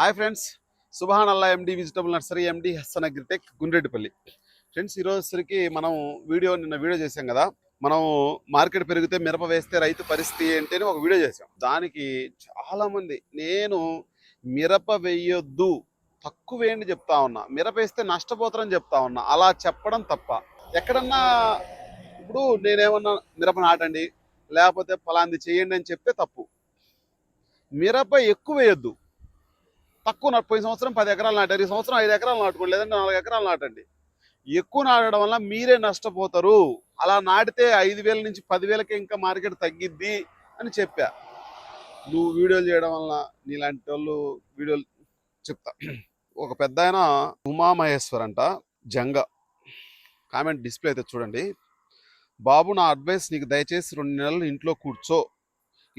Hi friends. Subhan Allah MD vegetable nursery MD Hassan agritech Gundreddipalli. Friends ఈ మనం video నిన్న video చేసాం కదా. మనం మార్కెట్ పెరిగితే మిరప వేస్తే రైతు పరిస్థితి ఏంటి అని ఒక వీడియో చేసాం దానికి చాలామంది నేను మిరప వేయొద్దు తక్కువ వేయండి చెప్తా ఉన్నా. మిరప వేస్తే నష్టపోతారని చెప్తా ఉన్నా. అలా చెప్పడం తప్ప. ఎక్కడన్నా ఇప్పుడు నేనేమన్నా మిరప నాటండి లేకపోతే ఫలాంది చేయండి అని చెప్తే తప్పు. మిరప ఎక్కువ వేయొద్దు. తక్కువ నాటు పోయిన సంవత్సరం పది ఎకరాలు నాటారు. ఈ సంవత్సరం ఐదు ఎకరాలు నాటుకోండి లేదంటే నాలుగు ఎకరాలు నాటండి. ఎక్కువ నాటడం వల్ల మీరే నష్టపోతారు. అలా నాటితే ఐదు వేల నుంచి పదివేలకే ఇంకా మార్కెట్ తగ్గిద్ది అని చెప్పా. నువ్వు వీడియోలు చేయడం వల్ల నీలాంటి వాళ్ళు వీడియోలు చెప్తా. ఒక పెద్ద ఆయన ఉమామహేశ్వర్ అంట జంగ. కామెంట్ డిస్ప్లే అయితే చూడండి. బాబు నా అడ్వైస్ నీకు దయచేసి రెండు నెలలు ఇంట్లో కూర్చో.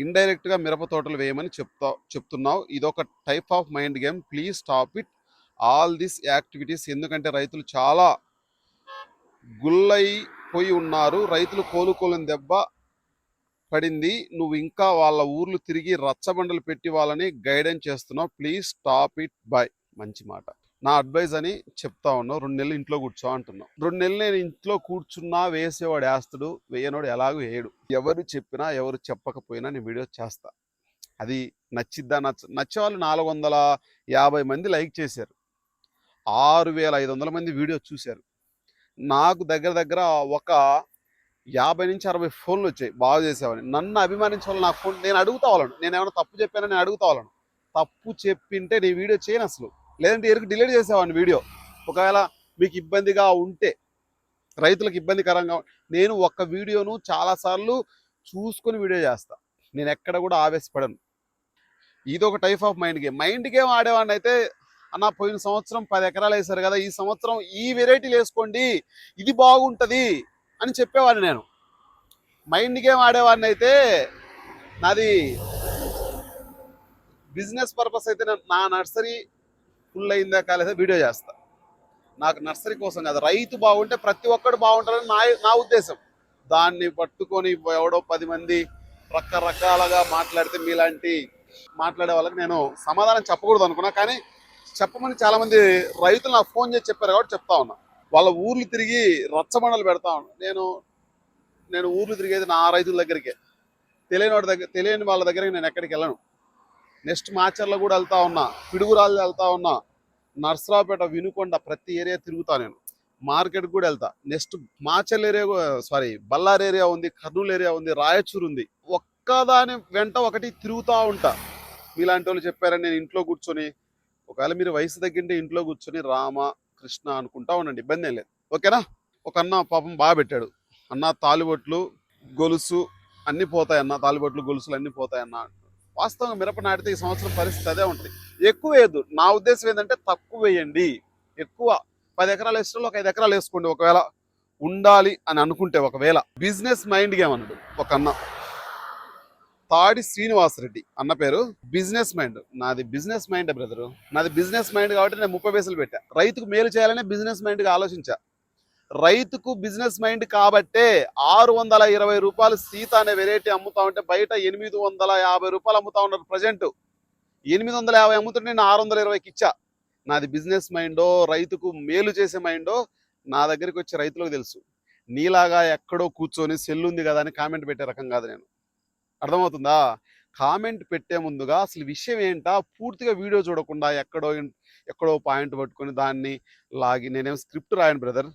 ఇండైరెక్ట్గా మిరప తోటలు వేయమని చెప్తా చెప్తున్నావు. ఇదొక type of mind game please stop it all this activities ఎందుకంటే రైతులు చాలా గుల్లైపోయి ఉన్నారు. రైతులు కోలుకోలేని దెబ్బ పడింది. నువ్వు ఇంకా వాళ్ళ ఊర్లు తిరిగి రచ్చబండలు పెట్టి వాళ్ళని గైడెన్స్ చేస్తున్నావు. ప్లీజ్ స్టాప్ ఇట్ బై మంచి మాట. నా అడ్వైజ్ అని చెప్తా ఉన్నావు. రెండు నెలలు ఇంట్లో కూర్చో అంటున్నావు. రెండు నెలలు నేను ఇంట్లో కూర్చున్నా వేసేవాడు వేస్తాడు వేయనోడు ఎలాగో వేయడు. ఎవరు చెప్పినా ఎవరు చెప్పకపోయినా నేను వీడియో చేస్తా. అది నచ్చిద్దా నచ్చ నచ్చేవాళ్ళు నాలుగు వందల యాభై మంది లైక్ చేశారు. ఆరు వేల ఐదు వందల మంది వీడియో చూశారు. నాకు దగ్గర దగ్గర ఒక యాభై నుంచి అరవై ఫోన్లు వచ్చాయి బాగా చేసేవాడిని. నన్ను అభిమానించే వాళ్ళు నాకు ఫోన్ నేను అడుగుతా వాళ్ళను. నేను ఏమైనా తప్పు చెప్పానని నేను అడుగుతా వాళ్ళను. తప్పు చెప్పింటే నీ వీడియో చేయను అసలు. లేదంటే ఎరుకు డిలీట్ చేసేవాడిని వీడియో. ఒకవేళ మీకు ఇబ్బందిగా ఉంటే రైతులకు ఇబ్బందికరంగా నేను ఒక్క వీడియోను చాలాసార్లు చూసుకొని వీడియో చేస్తా. నేను ఎక్కడ కూడా ఆవేశపడను. ఇది ఒక type of mind game. Mind game ఆడేవాడిని అయితే అన్న పోయిన సంవత్సరం పది ఎకరాలు వేశారు కదా ఈ సంవత్సరం ఈ వెరైటీలు వేసుకోండి ఇది బాగుంటుంది అని చెప్పేవాడిని నేను. మైండ్ గేమ్ ఆడేవాడిని అయితే నాది బిజినెస్ పర్పస్ అయితే నా నర్సరీ ఫుల్ అయిందా కాలేదా వీడియో చేస్తా. నాకు నర్సరీ కోసం కాదు రైతు బాగుంటే ప్రతి ఒక్కడు బాగుంటారని నా నా ఉద్దేశం. దాన్ని పట్టుకొని ఎవడో పది మంది రకరకాలుగా మాట్లాడితే మీలాంటి మాట్లాడే వాళ్ళకి నేను సమాధానం చెప్పకూడదు అనుకున్నా. కానీ చెప్పమని చాలామంది రైతులు నాకు ఫోన్ చేసి చెప్పారు కాబట్టి చెప్తా ఉన్నా. వాళ్ళ ఊర్లు తిరిగి రచ్చబండలు పెడతా ఉన్నా. నేను నేను ఊర్లు తిరిగేది నా రైతుల దగ్గరికే. తెలియని వాడి దగ్గర తెలియని వాళ్ళ దగ్గరికి నేను ఎక్కడికి వెళ్ళను. నెక్స్ట్ మాచర్ల కూడా వెళ్తా ఉన్నా. పిడుగురాళ్ళు వెళ్తా ఉన్నా. నర్సరావుపేట వినుకొండ ప్రతి ఏరియా తిరుగుతా నేను. మార్కెట్ కూడా వెళ్తా. Next Machal area sorry Ballar area ఉంది కర్నూలు ఏరియా ఉంది రాయచూరు ఉంది. ఒక్కదాని వెంట ఒకటి తిరుగుతూ ఉంటా. మీలాంటి వాళ్ళు చెప్పారని నేను ఇంట్లో కూర్చొని ఒకవేళ మీరు వయసు తగ్గింటే ఇంట్లో కూర్చొని రామ కృష్ణ అనుకుంటా ఉండండి. ఇబ్బంది ఏం లేదు. ఓకేనా? ఒక అన్న పాపం బాగా పెట్టాడు. అన్న తాలిబొట్లు గొలుసు అన్ని పోతాయి అన్న. తాలిబొట్లు గొలుసులు అన్నీ పోతాయన్న వాస్తవంగా మిరప నాటితే ఈ సంవత్సరం పరిస్థితి అదే ఉంటుంది. ఎక్కువ వేయద్దు. నా ఉద్దేశం ఏంటంటే తక్కువ వేయండి. ఎక్కువ పది ఎకరాలు వేసిన ఒక ఐదు ఎకరాలు వేసుకోండి. ఒకవేళ ఉండాలి అని అనుకుంటే ఒకవేళ బిజినెస్ మైండ్ ఏమన్నాడు ఒక అన్న. తాడి శ్రీనివాసరెడ్డి. అన్న పేరు. Business mind. నాది బిజినెస్ మైండ్ బ్రదరు. నాది బిజినెస్ మైండ్ కాబట్టి నేను ముప్పై పైసలు పెట్టా. రైతుకు మేలు చేయాలనే బిజినెస్ మైండ్గా ఆలోచించా. రైతుకు బిజినెస్ మైండ్ కాబట్టే ఆరు వందల ఇరవై రూపాయలు సీత అనే వెరైటీ అమ్ముతా ఉంటే బయట ఎనిమిది వందల యాభై రూపాయలు అమ్ముతా ఉన్నారు ప్రజెంట్. ఎనిమిది వందల యాభై అమ్ముతుంటే నేను ఆరు వందల ఇరవైకి ఇచ్చా. నాది బిజినెస్ మైండో రైతుకు మేలు చేసే మైండో నా దగ్గరికి వచ్చే రైతులకు తెలుసు. నీలాగా ఎక్కడో కూర్చొని సెల్ ఉంది కదా అని కామెంట్ పెట్టే రకం కాదు నేను. అర్థమవుతుందా? కామెంట్ పెట్టే ముందుగా అసలు విషయం ఏంటా? పూర్తిగా వీడియో చూడకుండా ఎక్కడో ఎక్కడో పాయింట్ పట్టుకొని దాన్ని లాగి నేనేం స్క్రిప్ట్ రాయను బ్రదర్.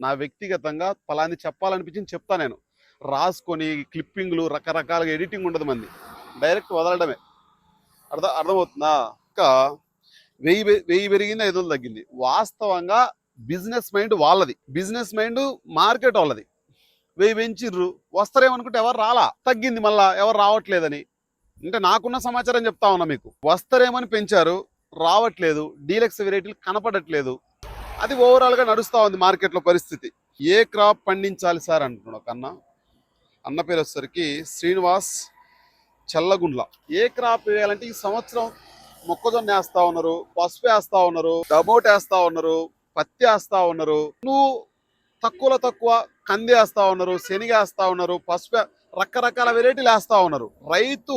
నా వ్యక్తిగతంగా ఫలాన్ని చెప్పాలనిపించింది చెప్తా నేను. రాసుకొని క్లిప్పింగ్లు రకరకాలుగా ఎడిటింగ్ ఉండదు మంది. డైరెక్ట్ వదలడమే. అర్థం అర్థమవుతుందా? ఇంకా వెయ్యి వెయ్యి పెరిగింది ఐదు వందలు తగ్గింది. వాస్తవంగా బిజినెస్ మైండ్ వాళ్ళది. బిజినెస్ మైండ్ మార్కెట్ వాళ్ళది. వెయ్యి పెంచిర్రు వస్తారేమనుకుంటే ఎవరు రాలా? తగ్గింది మళ్ళా ఎవరు రావట్లేదని. అంటే నాకున్న సమాచారం చెప్తా ఉన్నా మీకు. వస్తారేమని పెంచారు రావట్లేదు డీలక్స్ వెరైటీలు కనపడట్లేదు. అది ఓవరాల్గా ఉంది మార్కెట్లో పరిస్థితి. ఏ క్రాప్ పండించాలి సార్ అంటున్నాడు ఒక అన్న అన్న పేరు వచ్చేసరికి శ్రీనివాస్ చల్లగుండ్ల. ఏ క్రాప్ వేయాలంటే ఈ సంవత్సరం మొక్కజొన్న వేస్తా ఉన్నారు పసుపు వేస్తా ఉన్నారు టమోటా వేస్తా ఉన్నారు పత్తి వేస్తా ఉన్నారు నువ్వు తక్కువలో తక్కువ కంది వేస్తా ఉన్నారు శనగ వేస్తా ఉన్నారు పసుపు రకరకాల వెరైటీలు వేస్తా ఉన్నారు. రైతు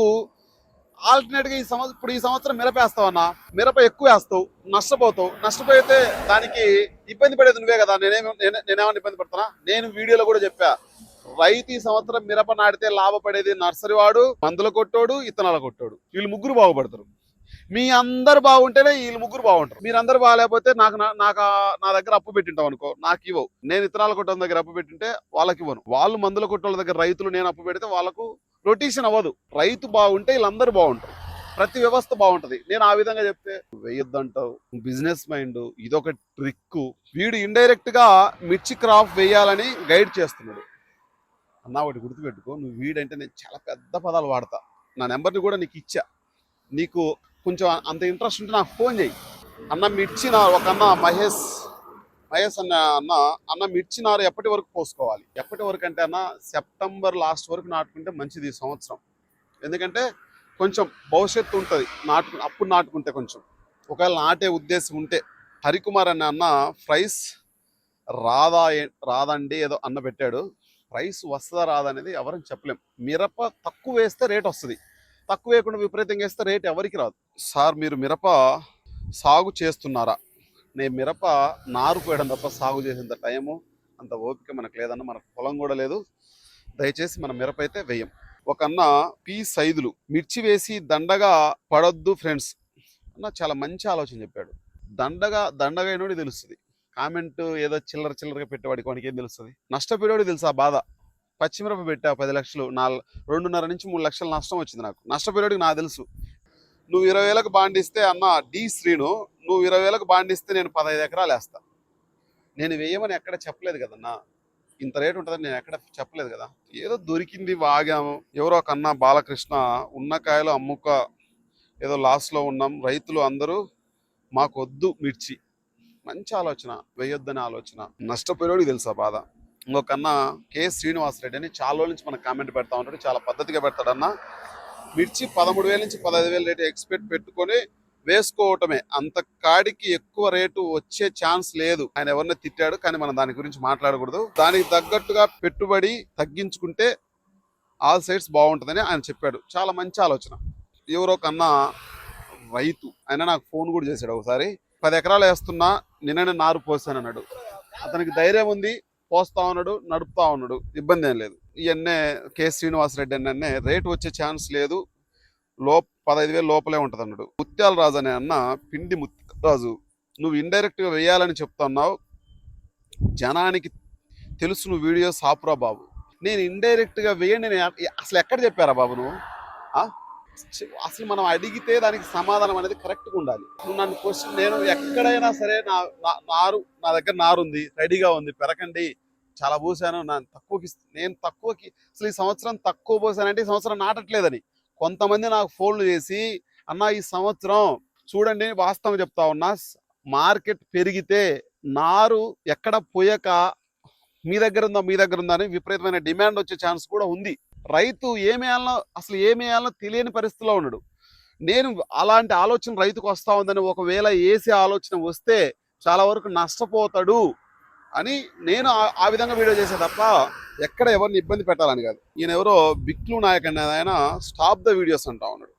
ఆల్టర్నేట్గా ఈ సంవత్సరం ఇప్పుడు ఈ సంవత్సరం మిరప వేస్తావు అన్న మిరప ఎక్కువ వేస్తావు నష్టపోతావు. నష్టపోతే దానికి ఇబ్బంది పడేది నువ్వే కదా. నేనేమి నేనేమన్నా ఇబ్బంది పడుతున్నా నేను వీడియోలో కూడా చెప్పా. రైతు ఈ సంవత్సరం మిరప నాటితే లాభపడేది నర్సరీ వాడు మందుల కొట్టోడు ఇత్తనాల కొట్టోడు. వీళ్ళు ముగ్గురు బాగుపడతారు. మీ అందరు బాగుంటేనే వీళ్ళు ముగ్గురు బాగుంటారు. మీరందరూ బాగాలేకపోతే నాకు నా- నాకు నా దగ్గర అప్పు పెట్టింటావు అనుకో నాకు ఇవ్వవు. నేను ఇత్తనాల కొట్టడం దగ్గర అప్పు పెట్టింటే వాళ్ళకి ఇవ్వను. వాళ్ళు మందుల కొట్టోళ్ళ దగ్గర రైతులు నేను అప్పు పెడితే వాళ్ళకు రొటేషన్ అవ్వదు. రైతు బాగుంటే వీళ్ళందరూ బాగుంటారు. ప్రతి వ్యవస్థ బాగుంటది. నేను ఆ విధంగా చెప్తే వేయొద్దంటావు. బిజినెస్ మైండ్ ఇదొక ట్రిక్ వీడు ఇండైరెక్ట్గా మిర్చి క్రాప్ వేయాలని గైడ్ చేస్తున్నాడు. అన్నా ఒకటి గుర్తుపెట్టుకో. నువ్వు వీడంటే నేను చాలా పెద్ద పదాలు వాడతా. నా నెంబర్ని కూడా నీకు ఇచ్చా. నీకు కొంచెం అంత ఇంట్రెస్ట్ ఉంటే నాకు ఫోన్ చేయి. అన్న మిర్చి నా ఒక అన్న మహేష్ మహేష్ అన్న అన్న అన్న మిర్చి నారు ఎప్పటి వరకు పోసుకోవాలి? ఎప్పటి వరకు అంటే అన్న సెప్టెంబర్ లాస్ట్ వరకు నాటుకుంటే మంచిది ఈ సంవత్సరం. ఎందుకంటే కొంచెం భవిష్యత్తు ఉంటుంది. నాటు అప్పుడు నాటుకుంటే కొంచెం. ఒకవేళ నాటే ఉద్దేశం ఉంటే హరికుమార్ అనే అన్న ప్రైస్ రాదా రాదండి ఏదో అన్న పెట్టాడు. ప్రైస్ వస్తుందా రాదా అనేది ఎవరికి చెప్పలేం. మిరప తక్కువ వేస్తే రేట్ వస్తుంది. తక్కువ వేయకుండా విపరీతంగా వేస్తే రేట్ ఎవరికి రాదు. సార్ మీరు మిరప సాగు చేస్తున్నారా? నేను మిరప నారు పోయడం తప్ప సాగు చేసేంత టైము అంత ఓపిక మనకు లేదన్న మనకు పొలం కూడా లేదు. దయచేసి మన మిరప అయితే వేయం. ఒక అన్న పీ సైదులు మిర్చి వేసి దండగా పడొద్దు ఫ్రెండ్స్ అన్న చాలా మంచి ఆలోచన చెప్పాడు. దండగా దండగా అయినోడి తెలుస్తుంది. కామెంట్ ఏదో చిల్లర చిల్లరగా పెట్టేవాడికి వానికి ఏం తెలుస్తుంది? నష్టపోయేవాడు తెలుసా బాధ? పచ్చిమిరప పెట్టా పది లక్షలు నాలుగు రెండున్నర నుంచి మూడు లక్షలు నష్టం వచ్చింది నాకు. నష్టపోయేవాడికి నాకు తెలుసు. నువ్వు ఇరవై వేలకు బాండిస్తే అన్న డి శ్రీను నువ్వు ఇరవై వేలకు బాండిస్తే నేను పదహైదు ఎకరాలు వేస్తా. నేను వేయమని ఎక్కడ చెప్పలేదు కదన్నా? ఇంత రేటు ఉంటుందని నేను ఎక్కడ చెప్పలేదు కదా? ఏదో దొరికింది వాగాము. ఎవరో ఒక బాలకృష్ణ ఉన్న కాయలు అమ్ముక ఏదో లాస్లో ఉన్నాం. రైతులు అందరూ మాకు వద్దు మిర్చి. మంచి ఆలోచన. వేయొద్దని ఆలోచన. నష్టపోయేవాడికి తెలుసా బాధ? ఇంకొక అన్న కె శ్రీనివాసరెడ్డి అని చాలా రోజుల నుంచి మనకు కామెంట్ పెడతా ఉంటాడు. చాలా పద్ధతిగా పెడతాడన్నా. మిర్చి పదమూడు వేల నుంచి పదహైదు వేల రేటు ఎక్స్పెక్ట్ పెట్టుకొని వేసుకోవటమే. అంత కాడికి ఎక్కువ రేటు వచ్చే ఛాన్స్ లేదు. ఆయన ఎవరిని తిట్టాడు కానీ మనం దాని గురించి మాట్లాడకూడదు. దానికి తగ్గట్టుగా పెట్టుబడి తగ్గించుకుంటే ఆల్ సైడ్స్ బాగుంటుందని ఆయన చెప్పాడు. చాలా మంచి ఆలోచన. ఎవరో కన్నా రైతు ఆయన నాకు ఫోన్ కూడా చేశాడు ఒకసారి. పది ఎకరాలు వేస్తున్నా నిన్ననే నారు పోసాను అన్నాడు అతనికి ధైర్యం ఉంది పోస్తా ఉన్నాడు నడుపుతా ఉన్నాడు. ఇబ్బంది ఏం లేదు. ఇవన్నీ కె. శ్రీనివాసరెడ్డి అన్నీ రేటు వచ్చే ఛాన్స్ లేదు. లో పదహైదు వేలు లోపలే ఉంటుంది అన్నాడు. ముత్యాల రాజు అనే అన్న పిండి ముత్యాలరాజు నువ్వు ఇండైరెక్ట్గా వేయాలని చెప్తున్నావు జనానికి తెలుసు నువ్వు వీడియో సాపురా బాబు. నేను ఇండైరెక్ట్గా వేయండి నేను అసలు ఎక్కడ చెప్పారా బాబు నువ్వు? అసలు మనం అడిగితే దానికి సమాధానం అనేది కరెక్ట్గా ఉండాలి. నువ్వు నన్ను క్వశ్చన్ నేను ఎక్కడైనా సరే నా నారు నా దగ్గర నారు ఉంది రెడీగా ఉంది పెరకండి చాలా పోసాను నా తక్కువకి నేను తక్కువకి అసలు ఈ సంవత్సరం తక్కువ పోసానంటే ఈ సంవత్సరం నాటట్లేదని. కొంతమంది నాకు ఫోన్లు చేసి అన్న ఈ సంవత్సరం చూడండి వాస్తవం చెప్తా ఉన్నా మార్కెట్ పెరిగితే నారు ఎక్కడ పోయక మీ దగ్గర ఉందా మీ దగ్గర ఉందా అని విపరీతమైన డిమాండ్ వచ్చే ఛాన్స్ కూడా ఉంది. రైతు ఏమేయాలనో అసలు ఏమేయాలనో తెలియని పరిస్థితిలో ఉన్నాడు. నేను అలాంటి ఆలోచన రైతుకు వస్తా ఉందని ఒకవేళ వేసే ఆలోచన వస్తే చాలా వరకు నష్టపోతాడు అని నేను ఆ- ఆ విధంగా వీడియో చేసే తప్ప ఎక్కడ ఎవరిని ఇబ్బంది పెట్టాలని కాదు. ఈయన ఎవరో బిక్లు నాయక్ అనే ఆయన స్టాప్ ద వీడియోస్ అంటా ఉన్నాడు.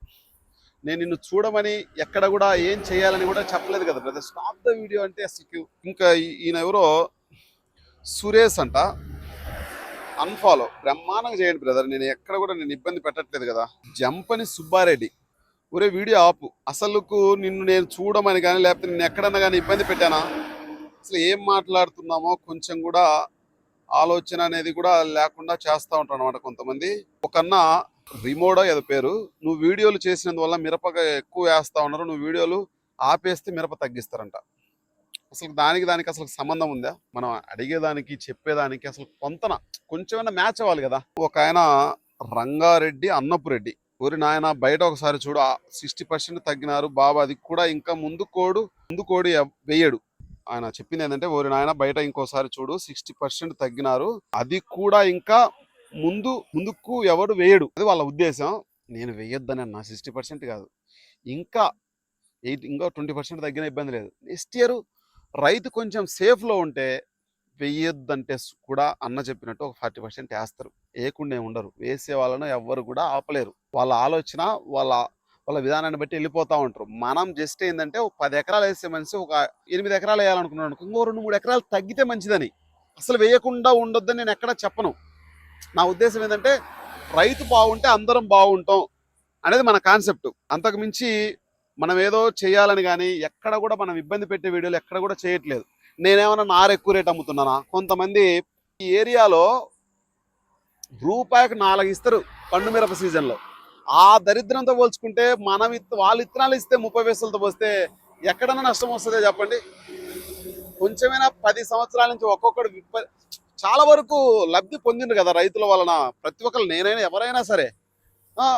నేను నిన్ను చూడమని ఎక్కడ కూడా ఏం చేయాలని కూడా చెప్పలేదు కదా బ్రదర్. స్టాప్ ద వీడియో అంటే అసలు ఇంకా ఈయన ఎవరో సురేష్ అంట. అన్ఫాలో బ్రహ్మాండంగా చేయండి బ్రదర్ నేను ఎక్కడ కూడా నేను ఇబ్బంది పెట్టట్లేదు కదా. జంపని సుబ్బారెడ్డి. ఒరే వీడియో ఆపు. అసలుకు నిన్ను నేను చూడమని కానీ లేకపోతే నేను ఎక్కడన్నా కానీ ఇబ్బంది పెట్టానా? అసలు ఏం మాట్లాడుతున్నామో కొంచెం కూడా ఆలోచన అనేది కూడా లేకుండా చేస్తూ ఉంటాను అనమాట కొంతమంది. ఒకన్నా రిమోడో ఏదో పేరు. నువ్వు వీడియోలు చేసినందువల్ల మిరపగా ఎక్కువ వేస్తా ఉన్నారు. నువ్వు వీడియోలు ఆపేస్తే మిరప తగ్గిస్తారంట. అసలు దానికి దానికి అసలు సంబంధం ఉందా? మనం అడిగేదానికి చెప్పేదానికి అసలు కొంతన కొంచెమైనా మ్యాచ్ అవ్వాలి కదా. ఒక ఆయన రంగారెడ్డి అన్నపురెడ్డి. ఊరి నాయన బయట ఒకసారి చూడు. Sixty percent తగ్గినారు. బాబా అది కూడా ఇంకా ముందు కోడు ముందు కోడి వేయడు. ఆయన చెప్పింది ఏంటంటే ఓరి నాయన బయట ఇంకోసారి చూడు. సిక్స్టీ పర్సెంట్ తగ్గినారు. అది కూడా ఇంకా ముందు ముందుకు ఎవడు వేయడు. అది వాళ్ళ ఉద్దేశం. నేను వేయొద్దని అన్న. సిక్స్టీ పర్సెంట్ కాదు. ఇంకా ఎయిట్ ఇంకా ట్వంటీ పర్సెంట్ తగ్గిన ఇబ్బంది లేదు. నెక్స్ట్ ఇయర్ రైతు కొంచెం సేఫ్లో ఉంటే వేయొద్దంటే కూడా అన్న చెప్పినట్టు ఒక ఫార్టీ పర్సెంట్ వేస్తారు. వేయకుండా ఉండరు. వేసే వాళ్ళను ఎవ్వరు కూడా ఆపలేరు. వాళ్ళ ఆలోచన వాళ్ళ వాళ్ళ విధానాన్ని బట్టి వెళ్ళిపోతూ ఉంటారు. మనం జస్ట్ ఏంటంటే ఒక పది ఎకరాలు వేసే మనిషి ఒక ఎనిమిది ఎకరాలు వేయాలనుకున్నాను అనుకో, ఇంకో రెండు మూడు ఎకరాలు తగ్గితే మంచిదని. అసలు వేయకుండా ఉండొద్దని నేను ఎక్కడ చెప్పను. నా ఉద్దేశం ఏంటంటే రైతు బాగుంటే అందరం బాగుంటాం అనేది మన కాన్సెప్ట్. అంతకుమించి మనం ఏదో చేయాలని కానీ ఎక్కడ కూడా మనం ఇబ్బంది పెట్టే వీడియోలు ఎక్కడ కూడా చేయట్లేదు. నేనేమన్నా నారు ఎక్కువ రేట్ అమ్ముతున్నానా? కొంతమంది ఈ ఏరియాలో రూపాయికి నాలుగు ఇస్తారు పండు మిరప సీజన్లో. ఆ దరిద్రంతో పోల్చుకుంటే మనం వాళ్ళు వాళ్ళ ఇత్తనాలు ఇస్తే ముప్పై వేసులతో పోస్తే ఎక్కడన్నా నష్టం వస్తుందో చెప్పండి? కొంచెమైనా పది సంవత్సరాల నుంచి ఒక్కొక్కడు చాలా వరకు లబ్ధి పొందిండు కదా రైతుల వలన. ప్రతి ఒక్కరు నేనైనా ఎవరైనా సరే ఎక్కడెక్కడ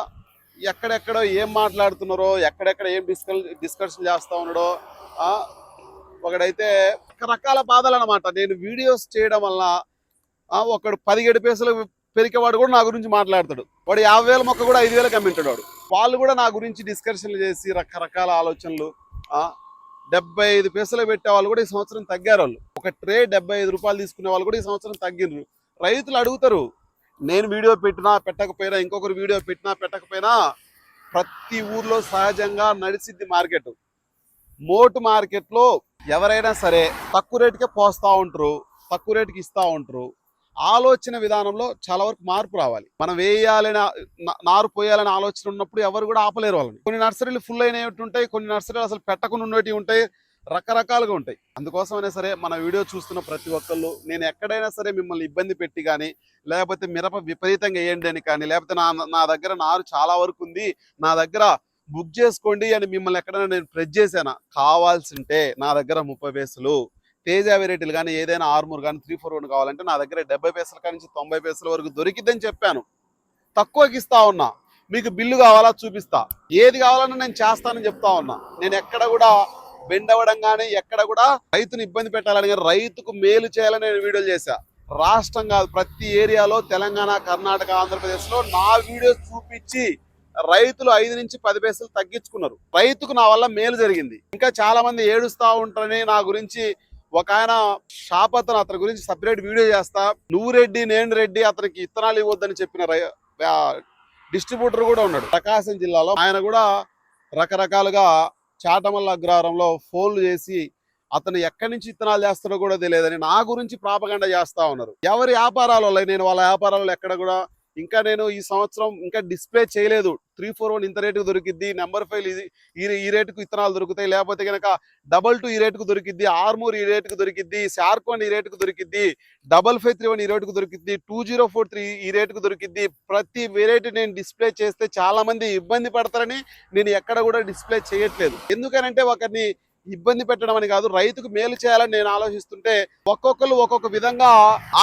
ఎక్కడెక్కడో ఏం మాట్లాడుతున్నారో ఎక్కడెక్కడ ఏం డిస్కల్ డిస్కషన్ చేస్తూ ఉన్నాడో ఒకడైతే రకరకాల బాధలు అనమాట నేను వీడియోస్ చేయడం వల్ల ఒకడు పదిహేడు పేసలు పెరికేవాడు కూడా నా గురించి మాట్లాడతాడు. వాడు యాభై వేల మొక్క కూడా ఐదు వేలకు అమ్మింటాడు వాడు. వాళ్ళు కూడా నా గురించి డిస్కషన్లు చేసి రకరకాల ఆలోచనలు డెబ్బై ఐదు పైసలు పెట్టే వాళ్ళు కూడా ఈ సంవత్సరం తగ్గారు వాళ్ళు. ఒక ట్రే డెబ్బై ఐదు రూపాయలు తీసుకునే వాళ్ళు కూడా ఈ సంవత్సరం తగ్గిర్రు. రైతులు అడుగుతారు నేను వీడియో పెట్టినా పెట్టకపోయినా ఇంకొకరు వీడియో పెట్టినా పెట్టకపోయినా ప్రతి ఊర్లో సహజంగా నడిచిద్ది మార్కెట్. మోటు మార్కెట్లో ఎవరైనా సరే తక్కువ రేటుకే పోస్తూ ఉంటారు తక్కువ రేటుకి ఇస్తూ ఉంటారు. ఆలోచన విధానంలో చాలా వరకు మార్పు రావాలి. మనం వేయాలని నారు పోయాలని ఆలోచన ఉన్నప్పుడు ఎవరు కూడా ఆపలేరు వాళ్ళని. కొన్ని నర్సరీలు ఫుల్ అయినవి ఉంటాయి కొన్ని నర్సరీలు అసలు పెట్టకుండా ఉన్నవి ఉంటాయి రకరకాలుగా ఉంటాయి. అందుకోసమైనా సరే మన వీడియో చూస్తున్న ప్రతి ఒక్కళ్ళు నేను ఎక్కడైనా సరే మిమ్మల్ని ఇబ్బంది పెట్టి కానీ లేకపోతే మిరప విపరీతంగా వేయండి అని కానీ లేకపోతే నా నా దగ్గర నారు చాలా వరకు ఉంది నా దగ్గర బుక్ చేసుకోండి అని మిమ్మల్ని ఎక్కడైనా నేను ప్రెస్ చేశానా? కావాల్సింటే నా దగ్గర ముప్పై పైసలు. తేజ వెరైటీలు కానీ ఏదైనా ఆర్మూర్ కానీ త్రీ ఫోర్ వన్ కావాలంటే నా దగ్గర డెబ్బై పైసల కాడి నుంచి తొంభై పైసల వరకు దొరికిద్దని చెప్పాను. తక్కువకి ఇస్తా ఉన్నా. మీకు బిల్లు కావాలా చూపిస్తా. ఏది కావాలన్నా నేను చేస్తానని చెప్తా ఉన్నా. నేను ఎక్కడ కూడా బెండ్ అవ్వడం కానీ ఎక్కడ కూడా రైతును ఇబ్బంది పెట్టాలని కానీ రైతుకు మేలు చేయాలని నేను వీడియోలు చేశా. రాష్ట్రం కాదు ప్రతి ఏరియాలో తెలంగాణ కర్ణాటక ఆంధ్రప్రదేశ్లో నా వీడియో చూపించి రైతులు ఐదు నుంచి పది పైసలు తగ్గించుకున్నారు. రైతుకు నా వల్ల మేలు జరిగింది. ఇంకా చాలా మంది ఏడుస్తా ఉంటారని నా గురించి ఒక ఆయన షాప్ అతను అతని గురించి సపరేట్ వీడియో చేస్తా. నువ్వు రెడ్డి నేను రెడ్డి అతనికి ఇత్తనాలు ఇవ్వద్దని చెప్పిన రై- డిస్ట్రిబ్యూటర్ కూడా ఉన్నాడు. ప్రకాశం జిల్లాలో ఆయన కూడా రకరకాలుగా చాటమల్ల అగ్రహారంలో ఫోన్లు చేసి అతను ఎక్కడి నుంచి ఇత్తనాలు చేస్తాడో కూడా తెలియదని నా గురించి ప్రాపగండ చేస్తా ఉన్నారు. ఎవరి వ్యాపారాలలో నేను వాళ్ళ వ్యాపారాల్లో ఎక్కడ కూడా ఇంకా నేను ఈ సంవత్సరం ఇంకా డిస్ప్లే చేయలేదు. త్రీ ఫోర్ వన్ ఇంత రేటుకు దొరికిద్ది. నెంబర్ ఫైవ్ ఇది ఈ ఈ రేటుకు ఇత్తనాలు దొరుకుతాయి. లేకపోతే కనుక డబల్ టూ ఈ రేటుకు దొరికిద్ది. ఆర్మూర్ ఈ రేటుకు దొరికిద్ది. శార్కోన్ ఈ రేటుకు దొరికిద్ది. డబల్ ఫైవ్ త్రీ వన్ ఈ రేటుకు దొరికిద్ది. టూ జీరో ఫోర్ త్రీ ఈ రేటుకు దొరికిద్ది. ప్రతి వెరైటీ నేను డిస్ప్లే చేస్తే చాలామంది ఇబ్బంది పడతారని నేను ఎక్కడ కూడా డిస్ప్లే చేయట్లేదు. ఎందుకనంటే ఒకరిని ఇబ్బంది పెట్టడం అని కాదు రైతుకు మేలు చేయాలని నేను ఆలోచిస్తుంటే ఒక్కొక్కరు ఒక్కొక్క విధంగా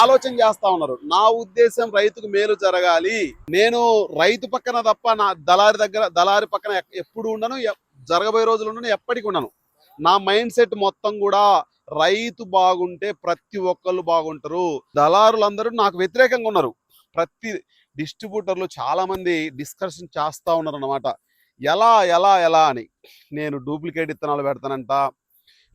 ఆలోచన చేస్తా ఉన్నారు. నా ఉద్దేశం రైతుకు మేలు జరగాలి. నేను రైతు పక్కన తప్ప నా దళారి దగ్గర దళారి పక్కన ఎప్పుడు ఉండను జరగబోయే రోజులు ఉండను ఎప్పటికి ఉండను. నా మైండ్ సెట్ మొత్తం కూడా రైతు బాగుంటే ప్రతి ఒక్కళ్ళు బాగుంటారు. దళారులందరూ నాకు వ్యతిరేకంగా ఉన్నారు. ప్రతి డిస్ట్రిబ్యూటర్లు చాలా మంది డిస్కషన్ చేస్తా ఉన్నారు అన్నమాట ఎలా ఎలా ఎలా అని. నేను డూప్లికేట్ ఇత్తనాలు పెడతానంట.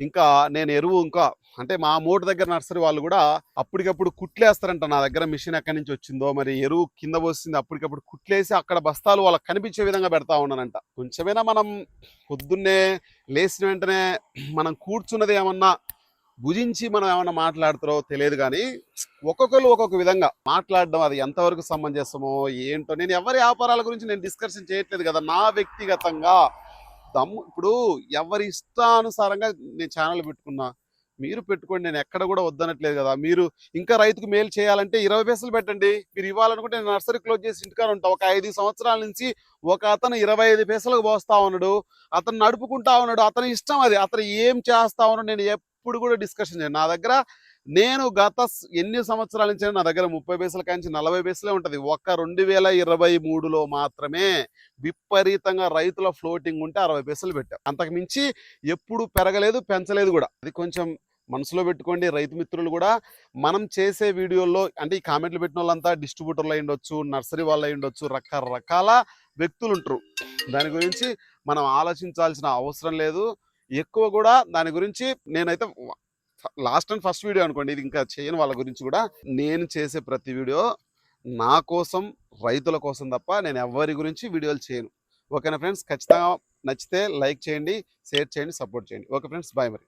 ఇంకా నేను ఎరువు ఇంకా అంటే మా మూట దగ్గర నర్సరీ వాళ్ళు కూడా అప్పటికప్పుడు కుట్లేస్తారంట నా దగ్గర మిషన్ ఎక్కడి నుంచి వచ్చిందో. మరి ఎరువు కింద వస్తుంది అప్పటికప్పుడు కుట్లేసి అక్కడ బస్తాలు వాళ్ళకి కనిపించే విధంగా పెడతా ఉన్నానంట. కొంచెమైనా మనం పొద్దున్నే లేచిన వెంటనే మనం కూర్చున్నది ఏమన్నా భుజించి మనం ఏమైనా మాట్లాడుతారో తెలియదు కానీ ఒక్కొక్కరు ఒక్కొక్క విధంగా మాట్లాడడం అది ఎంతవరకు సమంజసమో ఏంటో నేను ఎవరి వ్యాపారాల గురించి నేను డిస్కషన్ చేయట్లేదు కదా. నా వ్యక్తిగతంగా దమ్ము ఇప్పుడు ఎవరి ఇష్టానుసారంగా నేను ఛానల్ పెట్టుకున్నా మీరు పెట్టుకోండి నేను ఎక్కడ కూడా వద్దనట్లేదు కదా. మీరు ఇంకా రైతుకు మేలు చేయాలంటే ఇరవై పైసలు పెట్టండి. మీరు ఇవ్వాలనుకుంటే నేను నర్సరీ క్లోజ్ చేసి ఇంటికాడ ఉంటా. ఒక ఐదు సంవత్సరాల నుంచి ఒక అతను ఇరవై ఐదు పైసలకు పోస్తా ఉన్నాడు. అతను నడుపుకుంటా ఉన్నాడు. అతని ఇష్టం అది. అతను ఏం చేస్తా ఉన్నాడు నేను ఎప్పుడు కూడా డిస్కషన్ చేయను నా దగ్గర నేను గత ఎన్ని సంవత్సరాల నుంచి నా దగ్గర ముప్పై పైసల కాంచి నలభై పైసలే ఉంటుంది. ఒక్క రెండు వేల ఇరవై మూడులో మాత్రమే విపరీతంగా రైతుల ఫ్లోటింగ్ ఉంటే అరవై పైసలు పెట్టాం. అంతకు మించి ఎప్పుడు పెరగలేదు పెంచలేదు కూడా. అది కొంచెం మనసులో పెట్టుకోండి. రైతు మిత్రులు కూడా మనం చేసే వీడియోల్లో అంటే ఈ కామెంట్లు పెట్టిన వాళ్ళంతా డిస్ట్రిబ్యూటర్లు అయి ఉండొచ్చు నర్సరీ వాళ్ళు అయి ఉండొచ్చు రకరకాల వ్యక్తులు ఉంటారు. దాని గురించి మనం ఆలోచించాల్సిన అవసరం లేదు. ఎక్కువ కూడా దాని గురించి నేనైతే లాస్ట్ అండ్ ఫస్ట్ వీడియో అనుకోండి ఇది ఇంకా చేయని వాళ్ళ గురించి కూడా నేను చేసే ప్రతి వీడియో నా కోసం రైతుల కోసం తప్ప నేను ఎవరి గురించి వీడియోలు చేయను. ఓకేనా ఫ్రెండ్స్? ఖచ్చితంగా నచ్చితే లైక్ చేయండి షేర్ చేయండి సపోర్ట్ చేయండి. ఓకే ఫ్రెండ్స్ బాయ్ మరి.